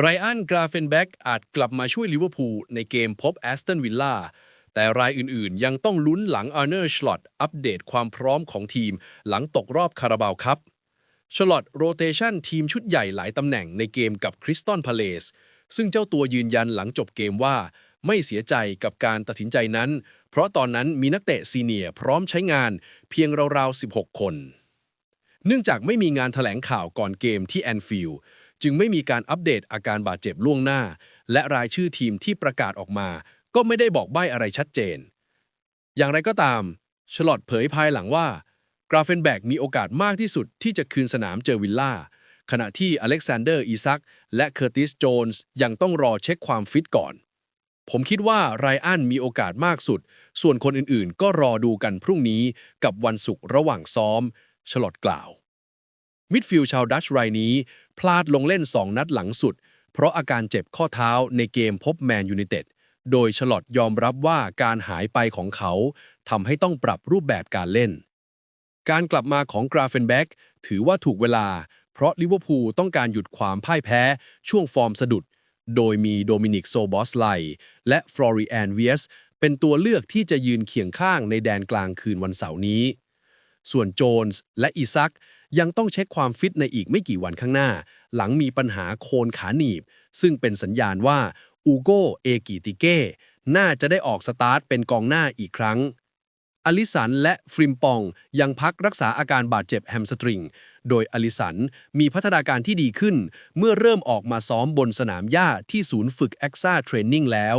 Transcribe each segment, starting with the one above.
ไรอันกราเฟนแบ็กอาจกลับมาช่วยลิเวอร์พูลในเกมพบแอสตันวิลล่าแต่รายอื่นๆ ยังต้องลุ้นหลังอาร์เนอร์ชลอตอัปเดตความพร้อมของทีม หลังตกรอบคาราบาวครับชลอตโรเตชันทีมชุดใหญ่หลายตำแหน่งในเกมกับคริสตันพาเลสซึ่งเจ้าตัวยืนยันหลังจบเกมว่า ไม่เสียใจกับการตัดสินใจนั้น เพราะตอนนั้นมีนักเตะซีเนียพร้อมใช้งานเพียงราวๆ 16 คน เนื่องจากไม่มีงานถแถลงข่าวก่อนเกมที่แอนฟิลด์ จึงไม่มีการอัปเดตอาการบาดเจ็บล่วงหน้า และรายชื่อทีมที่ประกาศออกมา ก็ไม่ได้บอกใบ้อะไรชัดเจน อย่างไรก็ตาม ชลอตเผยภายหลังว่ากราเฟนแบกมีโอกาสมากที่สุดที่จะคืนสนามเจอวิลล่า ขณะที่อเล็กซานเดอร์อีซักและเคอร์ติสโจนส์ยังต้องรอเช็คความฟิตก่อน ผมคิดว่าไรอันมีโอกาสมากสุด ส่วนคนอื่นๆ ก็รอดูกันพรุ่งนี้กับวันศุกร์ระหว่างซ้อมฉลอดกล่าว มิดฟิลด์ชาวดัชรายนี้ พลาดลงเล่น 2 นัดหลังสุด เพราะอาการเจ็บข้อเท้าในเกมพบแมนยูไนเต็ด โดยฉลอดยอมรับว่าการหายไปของเขาทำให้ต้องปรับรูปแบบการเล่น การกลับมาของกราเฟนแบ็กถือว่าถูกเวลา เพราะลิเวอร์พูลต้องการหยุดความพ่ายแพ้ช่วงฟอร์มสะดุด โดยมีโดมินิกโซบอสไลและฟลอริแอนเวียสเป็นตัวเลือกที่จะยืนเคียงข้างในแดนกลางคืนวันเสาร์นี้ ส่วนโจนส์และอีซัก ยังต้องเช็คความฟิตในอีกไม่กี่วันข้างหน้า หลังมีปัญหาโคนขาหนีบ ซึ่งเป็นสัญญาณว่าอูโกเอกิติเก้น่าจะได้ออกสตาร์ทเป็นกองหน้าอีกครั้ง อลิสันและฟริมปองยังพักรักษาอาการบาดเจ็บแฮมสตริง โดยอลิสันมีพัฒนาการที่ดีขึ้น เมื่อเริ่มออกมาซ้อมบนสนามหญ้าที่ศูนย์ฝึกแอ็กซ่าเทรนนิ่งแล้ว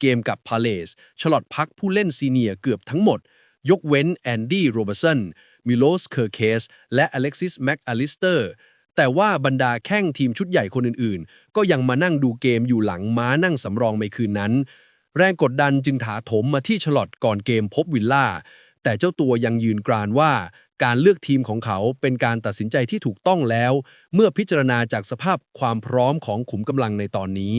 เกมกับพาเลสฉลอดพักผู้เล่นซีเนียเกือบทั้งหมด ยกเว้นแอนดี้โรเบอร์สัน มิโลสเคอร์เคสและอเล็กซิสแม็กอลิสเตอร์แต่ว่าบรรดาแข้งทีมชุดใหญ่คนอื่นๆ ก็ยังมานั่งดูเกมอยู่หลังม้านั่งสำรองในคืนนั้น แรงกดดันจึงถาโถมมาที่ฉลอดก่อนเกมพบวิลล่า แต่เจ้าตัวยังยืนกรานว่าการเลือกทีมของเขาเป็นการตัดสินใจที่ถูกต้องแล้ว เมื่อพิจารณาจากสภาพความพร้อมของขุมกำลังในตอนนี้